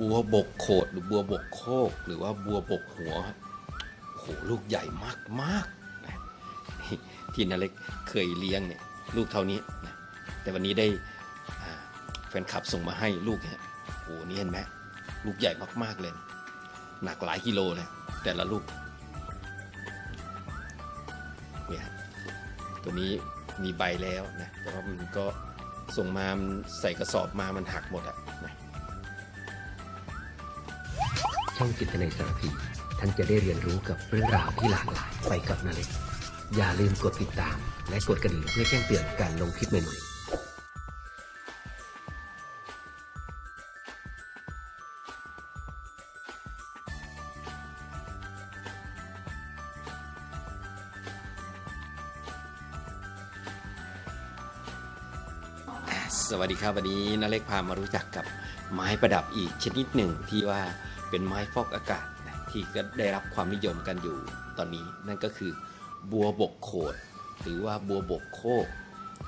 บัวบกโขดหรือบัวบกโคก หรือว่าบัวบกหัวโอ้โหลูกใหญ่มากมากนะนี่ที่นาเล็กเคยเลี้ยงเนี่ยลูกเท่านี้นะแต่วันนี้ได้แฟนคลับส่งมาให้ลูกเนี่ยโอ้โหนี่เห็นไหมลูกใหญ่มากๆเลย หนักหลายกิโลเลยแต่ละลูกเนี่ยตัวนี้มีใบแล้วนะแต่ว่ามันก็ส่งมามใส่กระสอบมามันหักหมดอะนะ ช่องจิตในสารพีท่านจะได้เรียนรู้กับเรื่องราวที่หลากหลายไปกับนาเล็กอย่าลืมกดติดตาม และกดกระดิ่งเพื่อแจ้งเตือนการลงคลิปใหม่ๆสวัสดีครับวันนี้นาเล็กพามารู้จักกับไม้ประดับอีกชนิดหนึ่งที่ว่า เป็นไม้ฟอกอากาศที่ก็ได้รับความนิยมกันอยู่ตอนนี้นั่นก็คือบัวบกโขดหรือว่าบัวบกโคก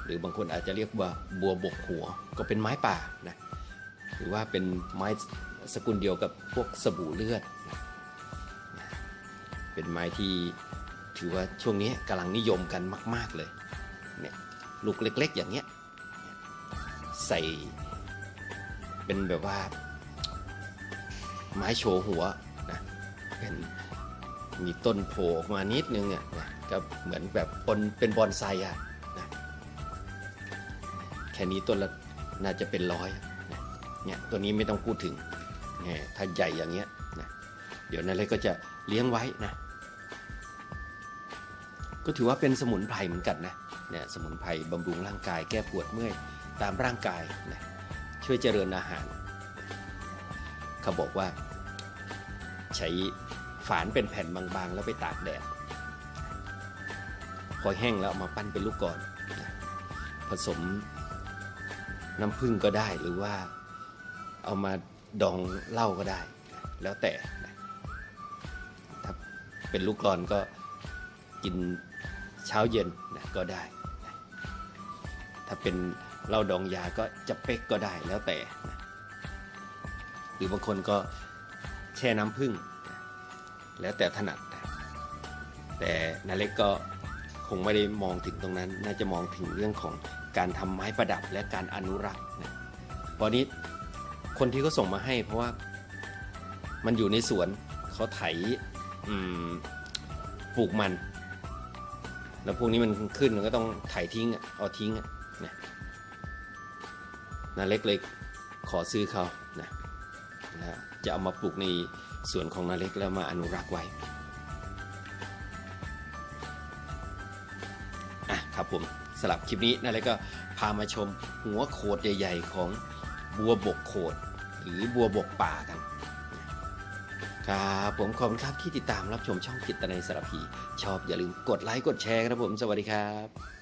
หรือบางคนอาจจะเรียกว่าบัวบกหัว ก็เป็นไม้ป่านะหรือว่าเป็นไม้สกุลเดียวกับพวกสบู่เลือดนะเป็นไม้ที่ถือว่าช่วงนี้กำลังนิยมกันมาก ๆเลยเนี่ยลูกเล็ก ๆ อย่างเงี้ยใส่เป็นแบบว่า ไม้โชว์หัวนะเป็นมีต้นโผล่ออกมานิดนึงอะนะก็เหมือนแบบนเป็นบอนไซอะนะแค่นี้ต้นละน่าจะเป็นร้อยนะเนี่ยตัวนี้ไม่ต้องพูดถึงเนี่ยถ้าใหญ่อย่างเงี้ยนะเดี๋ยวนั่นเลยก็จะเลี้ยงไว้นะก็ถือว่าเป็นสมุนไพรเหมือนกันนะเนี่ยสมุนไพรบำรุงร่างกายแก้ปวดเมื่อยตามร่างกายนะช่วยเจริญอาหาร เขาบอกว่า ใช้ฝานเป็นแผ่นบางๆ แล้วไปตากแดดพอแห้งแล้วเอามาปั้นเป็นลูกก่อนผสมน้ำผึ้งก็ได้หรือว่าเอามาดองเหล้าก็ได้ แล้วแต่ถ้าเป็นลูกกรอนก็กินเช้าเย็นนะก็ได้ ถ้าเป็นเหล้าดองยาก็จะเป๊กก็ได้แล้วแต่นะ หรือบางคนก็แช่น้ำผึ้งแล้วแต่ถนัด แต่นาเล็กก็คงไม่ได้มองถึงตรงนั้น น่าจะมองถึงเรื่องของการทำไม้ประดับและการอนุรักษ์นะเพราะนี้คนที่เขาส่งมาให้เพราะว่ามันอยู่ในสวนเขาไถปลูกมัน แล้วพวกนี้มันขึ้นมันก็ต้องไถทิ้งอะเอาทิ้งอะนะนาเล็กเลยขอซื้อเขานะ แล้วจะเอามาปลูกในสวนของนาเล็กแล้วมาอนุรักษ์ไว้อะครับผมสลับคลิปนี้นาเล็กก็พามาชมหัวโขดใหญ่ๆของบัวบกโขด หรือบัวบกป่ากันครับผมขอบคุณครับที่ติดตามรับชมช่องจิตในสารพี ชอบอย่าลืมกดไลค์กดแชร์ครับผม สวัสดีครับ